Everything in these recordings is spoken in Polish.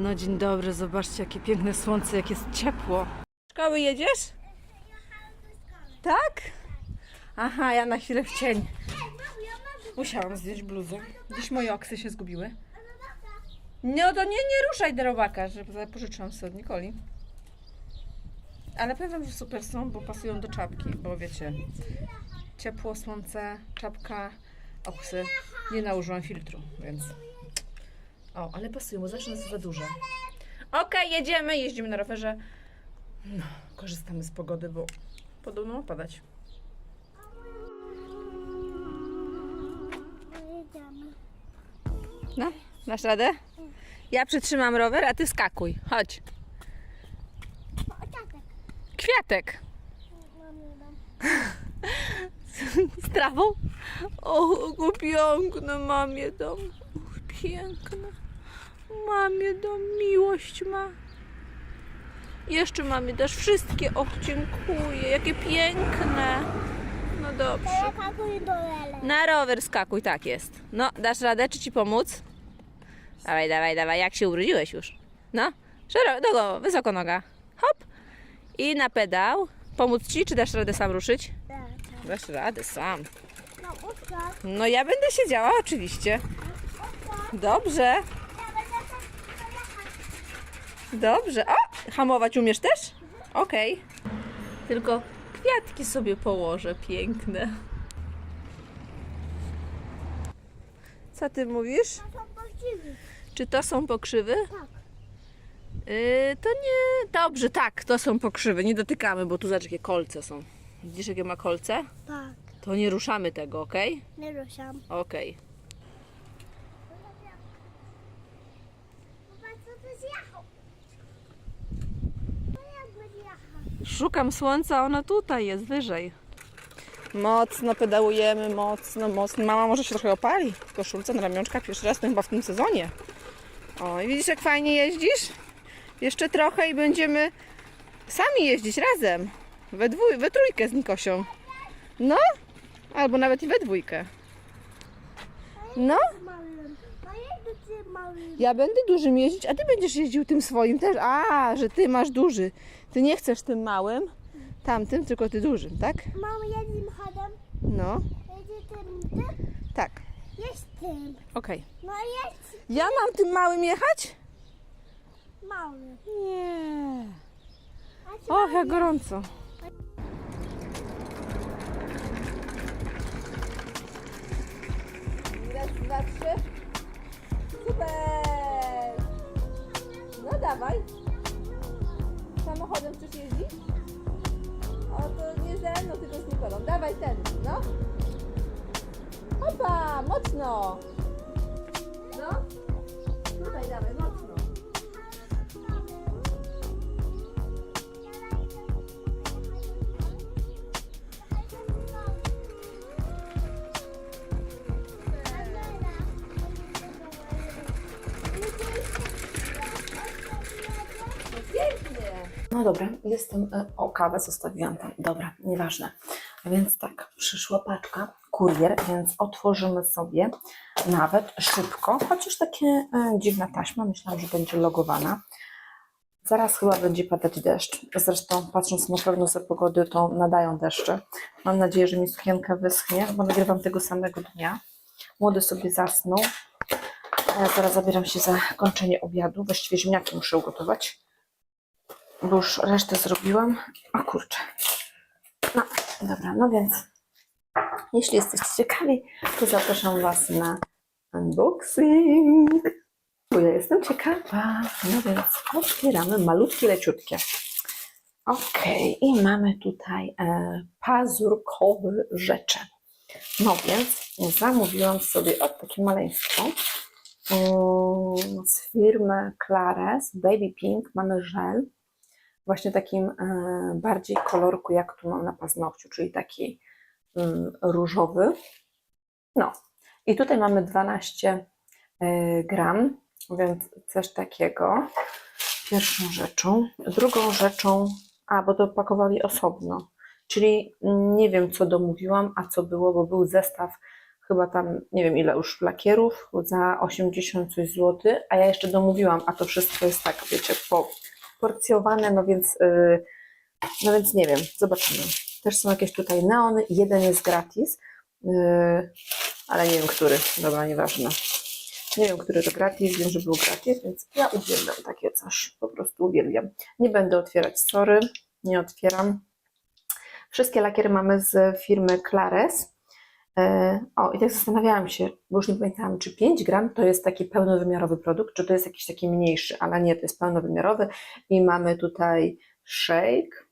No dzień dobry, zobaczcie jakie piękne słońce, jak jest ciepło. Szkoły jedziesz? Tak? Aha, ja na chwilę w cień. Musiałam zdjąć bluzę. Gdzieś moje oksy się zgubiły. No to nie, nie ruszaj do robaka, że pożyczyłam sobie od Nikoli. Ale powiem że super są, bo pasują do czapki, bo wiecie, ciepło, słońce, czapka, oksy. Nie nałożyłam filtru, więc... O, ale pasują, bo zawsze nas za duże. Okej, jedziemy, jeździmy na rowerze. No, korzystamy z pogody, bo podobno ma padać. No, dasz radę? Ja przytrzymam rower, a ty skakuj. Chodź. Kwiatek. Z trawą? O, piękne mamie dom. Piękne. Mamie dom, miłość ma. Jeszcze mamie dasz wszystkie. Och, dziękuję. Jakie piękne. No dobrze. Na rower skakuj, tak jest. No, dasz radę, czy ci pomóc? Dawaj, dawaj, dawaj. Jak się urodziłeś już? No, szeroko, dogo, wysoko noga. Hop. I na pedał. Pomóc ci, czy dasz radę sam ruszyć? Dasz radę sam. No ja będę siedziała, oczywiście. Dobrze, dobrze. O, hamować umiesz też? Okej. Tylko kwiatki sobie położę, piękne. Co ty mówisz? Czy to są pokrzywy? Tak. Yy, to nie. Dobrze, tak, to są pokrzywy. Nie dotykamy, bo tu zobacz jakie kolce są. Widzisz jakie ma kolce? Tak, To nie ruszamy tego, ok? nie ruszam. Okej. Popatrz, co to zjechał. No jak będzie jechał? Szukam słońca, ono tutaj jest, wyżej. Mocno pedałujemy, mocno, mocno. Mama może się trochę opali w koszulce na ramionczkach pierwszy raz, to chyba w tym sezonie. O, i widzisz jak fajnie jeździsz? Jeszcze trochę i będziemy sami jeździć razem. We, dwój, we trójkę z Nikosią. No, albo nawet i we dwójkę. No. No ja będę dużym jeździć, a ty będziesz jeździł tym swoim też. A, że ty masz duży. Ty nie chcesz tym małym, tamtym, tylko ty dużym, tak? Mama jedzie chodem. No, Jedzie tym, tym. tak. Jest tym. Okej. No jest Ja mam tym małym jechać? mały. Nie. A ty O, jak gorąco. Raz, dwa, trzy. Super. No dawaj. Samochodem chcesz jeździć? O, to nie ze mną, tylko z Nikolą. Dawaj ten, no. Hopa, mocno. No. Tutaj dawaj, No dobra, jestem. e, O, kawę zostawiłam tam. Dobra, nieważne. Więc tak, przyszła paczka, kurier, więc otworzymy sobie nawet szybko, chociaż takie e, dziwna taśma, myślałam, że będzie logowana. Zaraz chyba będzie padać deszcz. Zresztą, patrząc na prognozę pogody, to nadają deszcze. Mam nadzieję, że mi sukienka wyschnie, bo nagrywam tego samego dnia. Młody sobie zasnął. A ja zaraz zabieram się za kończenie obiadu. Właściwie ziemniaki muszę ugotować bo już resztę zrobiłam. O kurczę. No, dobra, no więc jeśli jesteście ciekawi, to zapraszam Was na unboxing. Bo ja jestem ciekawa. No więc otwieramy malutkie, leciutkie. Ok, i mamy tutaj e, pazurkowe rzeczy. No więc zamówiłam sobie o takie maleństwo mm, z firmy Clares Baby Pink. Mamy żel właśnie takim e, bardziej kolorku, jak tu mam na paznokciu, czyli taki mm, różowy. No i tutaj mamy 12 e, gram, więc coś takiego. Pierwszą rzeczą. Drugą rzeczą, a bo to pakowali osobno, czyli nie wiem co domówiłam, a co było, bo był zestaw chyba tam, nie wiem ile już lakierów, za 80 coś złotych, a ja jeszcze domówiłam, a to wszystko jest tak, wiecie, porcjowane, no więc, yy, no więc nie wiem, zobaczymy. Też są jakieś tutaj neony, jeden jest gratis, yy, ale nie wiem, który, dobra, nieważne. Nie wiem, który to gratis, wiem, że był gratis, więc ja uwielbiam takie coś, po prostu uwielbiam. Nie będę otwierać, sorry, nie otwieram. Wszystkie lakiery mamy z firmy Clares. E, O, i tak zastanawiałam się, bo już nie pamiętałam, czy 5 gram to jest taki pełnowymiarowy produkt, czy to jest jakiś taki mniejszy, ale nie, to jest pełnowymiarowy. I mamy tutaj shake.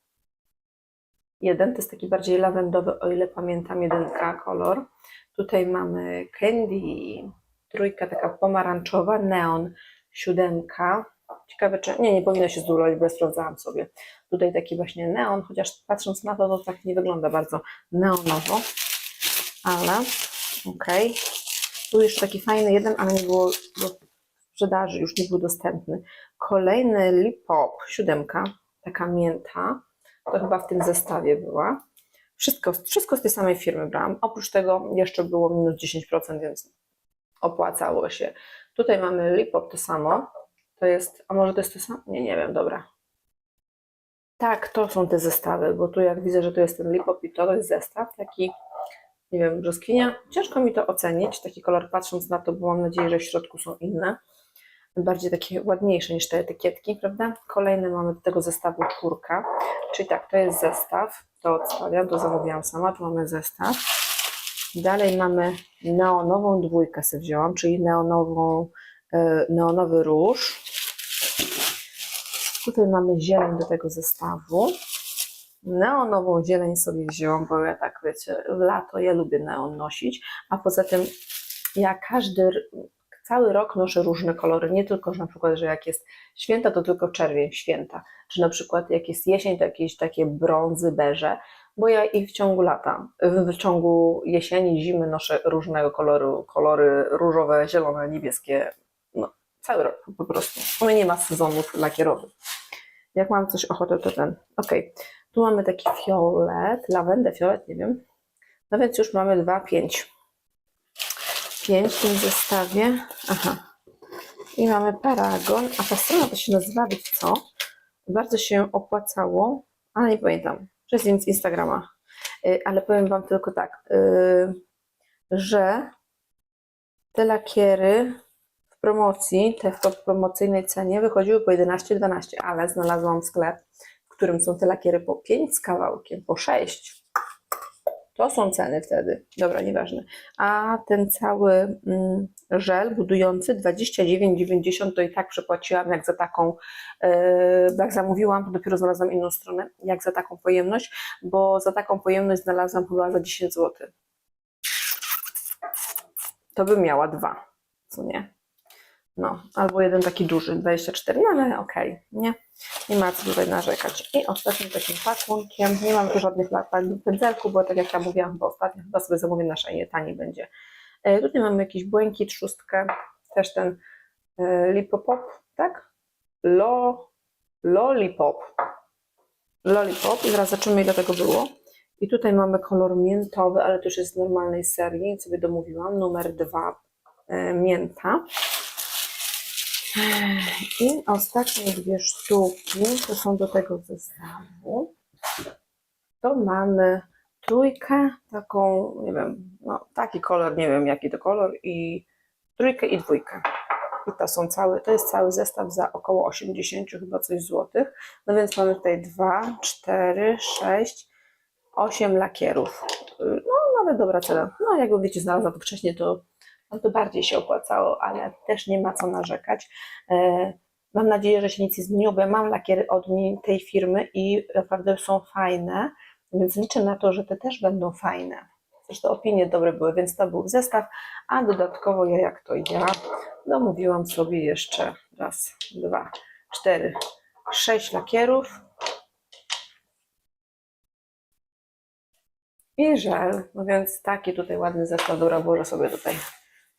Jeden, to jest taki bardziej lawendowy, o ile pamiętam, jedynka kolor. Tutaj mamy candy, trójka taka pomarańczowa, neon, siódemka. Ciekawe, czy. Nie, nie powinno się zdłużać, bo ja sprawdzałam sobie. Tutaj taki właśnie neon, chociaż patrząc na to, to tak nie wygląda bardzo neonowo. Ale okej. Tu jeszcze taki fajny jeden, ale nie było do sprzedaży, już nie był dostępny. Kolejny Lipop, siódemka, taka mięta. To chyba w tym zestawie była. Wszystko, wszystko z tej samej firmy brałam. Oprócz tego jeszcze było minus 10%, więc opłacało się. Tutaj mamy Lipop to samo. To jest, a może to jest to samo? Nie, nie wiem, dobra. Tak, to są te zestawy, bo tu jak widzę, że tu jest ten Lipop i to, to jest zestaw taki, nie wiem, brzoskwinia. Ciężko mi to ocenić, taki kolor patrząc na to, bo mam nadzieję, że w środku są inne. Bardziej takie ładniejsze niż te etykietki, prawda? Kolejny mamy do tego zestawu czwórka, czyli tak, to jest zestaw, to odstawiam, to zamówiłam sama, tu mamy zestaw. Dalej mamy neonową dwójkę sobie wzięłam, czyli neonową, e, neonowy róż. Tutaj mamy zieleń do tego zestawu. Neonową zieleń sobie wzięłam, bo ja tak wiecie, w lato ja lubię neon nosić, a poza tym ja każdy, cały rok noszę różne kolory, nie tylko, że na przykład, że jak jest święta, to tylko czerwień święta, czy na przykład jak jest jesień, to jakieś takie brązy, beże, bo ja i w ciągu lata, w, ciągu jesieni, zimy noszę różnego koloru, kolory różowe, zielone, niebieskie, no cały rok po prostu. U mnie nie ma sezonów lakierowych. Jak mam coś ochotę, to ten. Ok, tu mamy taki fiolet, lawendę, fiolet, nie wiem. No więc już mamy dwa, pięć. Pięć w tym zestawie. Aha. I mamy paragon, a ta strona to się nazywa, wiecie co? Bardzo się opłacało, ale nie pamiętam, przez z Instagrama. Y, Ale powiem Wam tylko tak, y, że te lakiery w promocji, te w promocyjnej cenie wychodziły po 11-12, ale znalazłam sklep, którym są te lakiery po 5 z kawałkiem, po 6. To są ceny wtedy. Dobra, nieważne. A ten cały mm, żel budujący 29,90 to i tak przepłaciłam jak za taką, yy, jak zamówiłam, to dopiero znalazłam inną stronę, jak za taką pojemność, bo za taką pojemność znalazłam chyba za 10 zł. To bym miała dwa, co nie? No, albo jeden taki duży, 24, no ale okej, nie? Nie ma co tutaj narzekać. I ostatnim takim pakunkiem, nie mam żadnych latak w pędzelku, bo tak jak ja mówiłam chyba ostatnio, chyba sobie zamówię na szajnie, taniej będzie. E, tutaj mamy jakiś błękit, szóstkę, też ten e, lipopop, tak? Lo, lollipop. Lollipop i zaraz zobaczymy ile tego było. I tutaj mamy kolor miętowy, ale to już jest z normalnej serii, sobie domówiłam, numer dwa, e, mięta. I ostatnie dwie sztuki, to są do tego zestawu. To mamy trójkę, taką, nie wiem, no taki kolor, nie wiem jaki to kolor, i trójkę i dwójkę. I to są cały, to jest cały zestaw za około 80 chyba coś złotych. No więc mamy tutaj 2, 4, 6, 8 lakierów. No nawet dobra cena. No jakby wiecie, znalazłam to wcześniej, to no to bardziej się opłacało, ale też nie ma co narzekać. E, Mam nadzieję, że się nic nie zmieniło, bo ja mam lakiery od tej firmy i naprawdę są fajne, więc liczę na to, że te też będą fajne. Zresztą opinie dobre były, więc to był zestaw, a dodatkowo ja jak to ja domówiłam sobie jeszcze raz, dwa, cztery, sześć lakierów i żel. No więc taki tutaj ładny zestaw, dobra, włożę sobie tutaj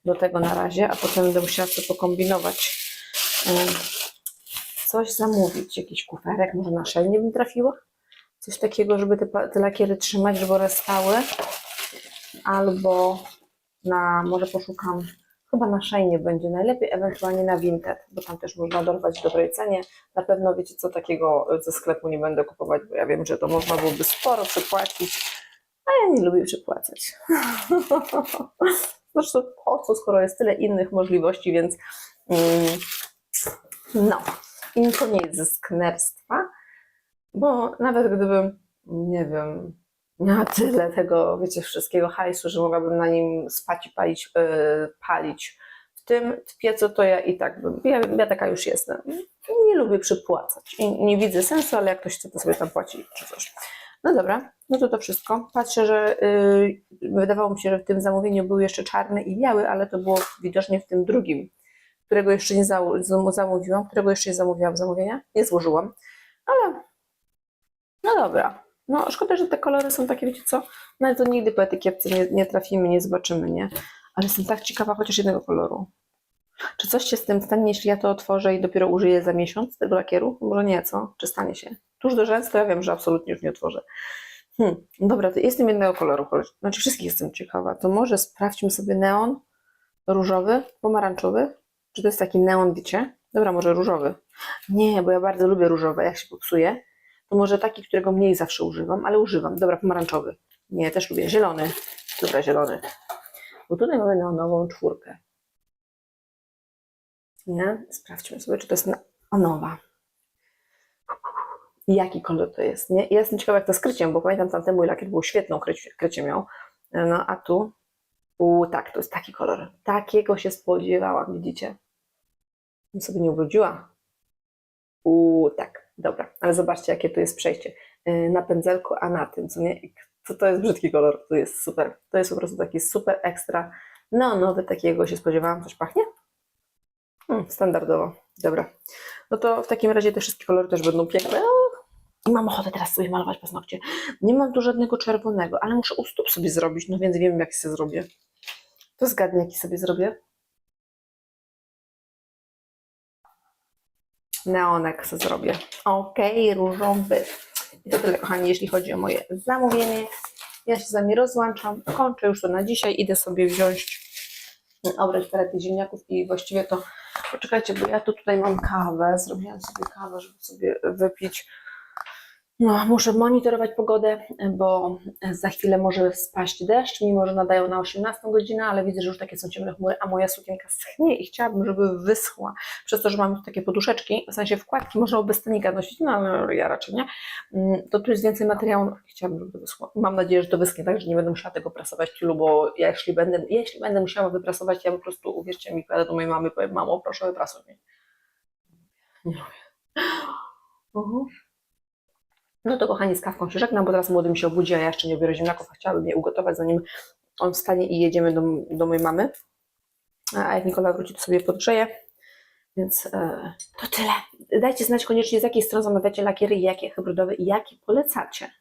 do tego na razie, a potem będę musiała sobie pokombinować. Coś zamówić, jakiś kuferek, może na szelnie bym trafiła? Coś takiego, żeby te, te lakiery trzymać, żeby one stały. Albo na, może poszukam, chyba na Shine będzie najlepiej, ewentualnie na Vinted, bo tam też można dorwać w dobrej cenie. Na pewno wiecie co takiego ze sklepu nie będę kupować, bo ja wiem, że to można byłoby sporo przepłacić, a ja nie lubię przepłacać. Zresztą po co, skoro jest tyle innych możliwości, więc mm, no, i to nie jest ze sknerstwa, bo nawet gdybym, nie wiem, miała tyle tego, wiecie, wszystkiego hajsu, że mogłabym na nim spać i palić, yy, palić w tym piecu, to ja i tak bym, ja, ja taka już jestem. Nie lubię przypłacać i nie widzę sensu, ale jak ktoś chce, to sobie tam płaci czy coś. No dobra, no to to wszystko. Patrzę, że yy, wydawało mi się, że w tym zamówieniu był jeszcze czarny i biały, ale to było widocznie w tym drugim, którego jeszcze nie zamówiłam, którego jeszcze nie zamówiłam zamówienia, nie złożyłam, ale no dobra. No szkoda, że te kolory są takie, wiecie co, no ale to nigdy po etykietce nie, nie trafimy, nie zobaczymy, nie? Ale jestem tak ciekawa chociaż jednego koloru. Czy coś się z tym stanie, jeśli ja to otworzę i dopiero użyję za miesiąc tego lakieru? Może nie, co? Czy stanie się? Tuż do rzęs to ja wiem, że absolutnie już nie otworzę. Hmm, dobra, to jestem jednego koloru, znaczy wszystkich jestem ciekawa. To może sprawdźmy sobie neon różowy, pomarańczowy. Czy to jest taki neon, wiecie? Dobra, może różowy. Nie, bo ja bardzo lubię różowe, jak się popsuje. To może taki, którego mniej zawsze używam, ale używam. Dobra, pomarańczowy. Nie, też lubię. Zielony. Dobra, zielony. Bo tutaj mamy neonową czwórkę. Nie? Sprawdźmy sobie, czy to jest neonowa. Jaki kolor to jest, nie? Ja jestem ciekawa, jak to z kryciem, bo pamiętam tamten mój lakier był świetną krycie, krycie miał. No, a tu? U, tak, to jest taki kolor. Takiego się spodziewałam, widzicie? Bym sobie nie ubrudziła. U, tak, dobra. Ale zobaczcie, jakie tu jest przejście. Yy, Na pędzelku, a na tym, co nie? To, to jest brzydki kolor, to jest super. To jest po prostu taki super ekstra neonowy, takiego się spodziewałam. Coś pachnie? Hmm, standardowo. Dobra. No to w takim razie te wszystkie kolory też będą piękne. O, Mam ochotę teraz sobie malować paznokcie. Nie mam tu żadnego czerwonego, ale muszę u stóp sobie zrobić, no więc wiem, jaki sobie zrobię. To zgadnę, jaki sobie zrobię. Neonek sobie zrobię. Okej, różowy. I to tyle, kochani, jeśli chodzi o moje zamówienie. Ja się z Wami rozłączam. Kończę już to na dzisiaj. Idę sobie wziąć, obrać parę ziemniaków i właściwie to poczekajcie, bo ja tu tutaj mam kawę. Zrobiłam sobie kawę, żeby sobie wypić. No, muszę monitorować pogodę, bo za chwilę może spaść deszcz, mimo że nadają na 18 godzinę, ale widzę, że już takie są ciemne chmury, a moja sukienka schnie i chciałabym, żeby wyschła. Przez to, że mam takie poduszeczki, w sensie wkładki, można bez stanika nosić, no ale ja raczej nie. Mm, To tu jest więcej materiału, chciałabym, żeby to wyschło. Mam nadzieję, że to wyschnie tak, że nie będę musiała tego prasować w bo ja jeśli będę, jeśli będę musiała wyprasować, ja po prostu, uwierzcie mi, pojadę do mojej mamy i powiem, mamo, proszę wyprasuj mnie. Nie lubię. Mhm. No to kochani, z kawką się żegnam, bo teraz młody mi się obudzi, a ja jeszcze nie biorę ziemniaków, a chciałabym je ugotować, zanim on wstanie i jedziemy do, do mojej mamy. A jak Nikola wróci, to sobie podgrzeje. Więc e, to tyle. Dajcie znać koniecznie, z jakiej strony zamawiacie lakiery, jakie hybrydowe i jakie polecacie.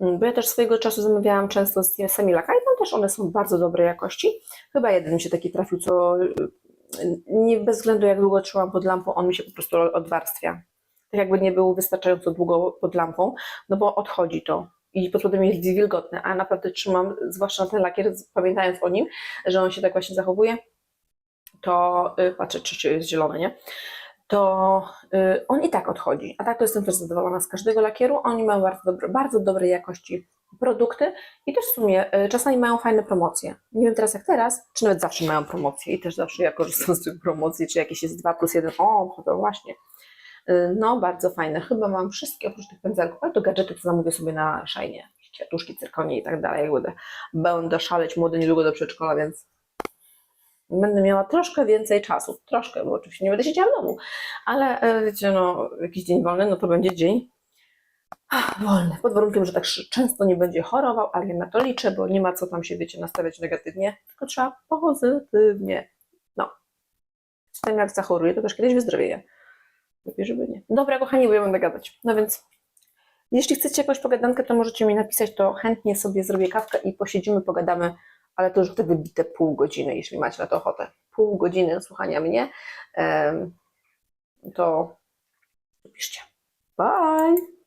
Mm, Bo ja też swojego czasu zamawiałam często z Semilaka i tam też one są bardzo dobrej jakości. Chyba jeden mi się taki trafił, co y, nie bez względu jak długo trzymam pod lampą, on mi się po prostu odwarstwia tak jakby nie był wystarczająco długo pod lampą, no bo odchodzi to i pod spodem jest wilgotne, a naprawdę trzymam, zwłaszcza na ten lakier, pamiętając o nim, że on się tak właśnie zachowuje, to y, patrzę, czy, czy jest zielony, nie? To y, on i tak odchodzi. A tak to jestem też zadowolona z każdego lakieru. Oni mają bardzo, dobre, bardzo dobrej jakości produkty i też w sumie y, czasami mają fajne promocje. Nie wiem teraz jak teraz, czy nawet zawsze mają promocje i też zawsze ja korzystam z tych promocji, czy jakieś jest 2 plus 1. O, to właśnie. Y, No, bardzo fajne. Chyba mam wszystkie oprócz tych pędzelków, ale to gadżety to zamówię sobie na szajnie. Kwiatuszki, cyrkonie i tak dalej. Będę, będę szaleć młody niedługo do przedszkola, więc będę miała troszkę więcej czasu. Troszkę, bo oczywiście nie będę siedziała w domu. Ale e, wiecie, no, jakiś dzień wolny, no to będzie dzień wolny. Pod warunkiem, że tak często nie będzie chorował, ale na to liczę, bo nie ma co tam się, wiecie, nastawiać negatywnie, tylko trzeba pozytywnie. No. Z tym jak zachoruje, to też kiedyś wyzdrowieje. Lepiej, żeby nie. Dobra, kochani, bo ja będę gadać. No więc, jeśli chcecie jakąś pogadankę, to możecie mi napisać, to chętnie sobie zrobię kawkę i posiedzimy, pogadamy, ale to już wtedy bite pół godziny, jeśli macie na to ochotę. Pół godziny słuchania mnie, to piszcie. Bye!